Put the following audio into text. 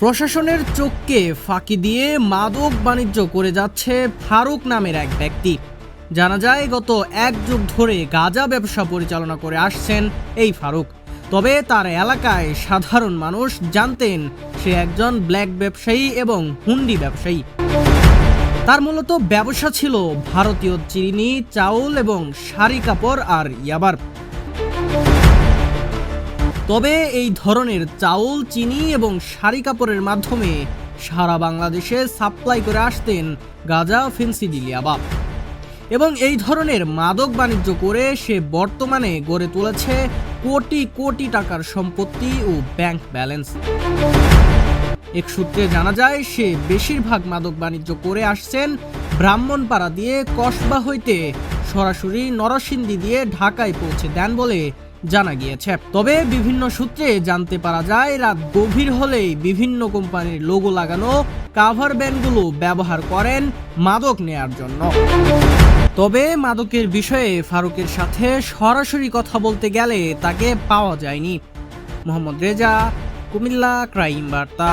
প্রশাসনের চোখকে ফাঁকি দিয়ে মাদক বাণিজ্য করে যাচ্ছে ফারুক নামের এক ব্যক্তি। জানা যায়, গত এক যুগ ধরে গাঁজা ব্যবসা পরিচালনা করে আসছেন এই ফারুক। তবে তার এলাকায় সাধারণ মানুষ জানতেন সে একজন ব্ল্যাক ব্যবসায়ী এবং হুন্ডি ব্যবসায়ী। তার মূলত ব্যবসা ছিল ভারতীয় চিনি, চাউল এবং শাড়ি কাপড় আর ইয়াবার। তবে এই ধরনের চাউল, চিনি এবং শাড়ি কাপড়ের মাধ্যমে সারা বাংলাদেশে সাপ্লাই করে আসতেন গাজা ফেন্সিডিলিয়াবা এবং এই ধরনের মাদক বাণিজ্য করে সে বর্তমানে গড়ে তুলেছে কোটি কোটি টাকার সম্পত্তি ও ব্যাংক ব্যালেন্স। এক সূত্রে জানা যায়, সে বেশিরভাগ মাদক বাণিজ্য করে আসছেন ব্রাহ্মণপাড়া দিয়ে কসবা হইতে সরাসরি নরসিংদী দিয়ে ঢাকায় পৌঁছে দেন বলে জানা গিয়েছে। তবে বিভিন্ন সূত্রে জানতে পারা যায়, রাত গভীর হলেই বিভিন্ন কোম্পানির লোগো লাগানো কাভার ব্যান্ডগুলো ব্যবহার করেন মাদক নেয়ার জন্য। তবে মাদকের বিষয়ে ফারুকের সাথে সরাসরি কথা বলতে গেলে তাকে পাওয়া যায়নি। মোহাম্মদ রেজা, কুমিল্লা, ক্রাইম বার্তা।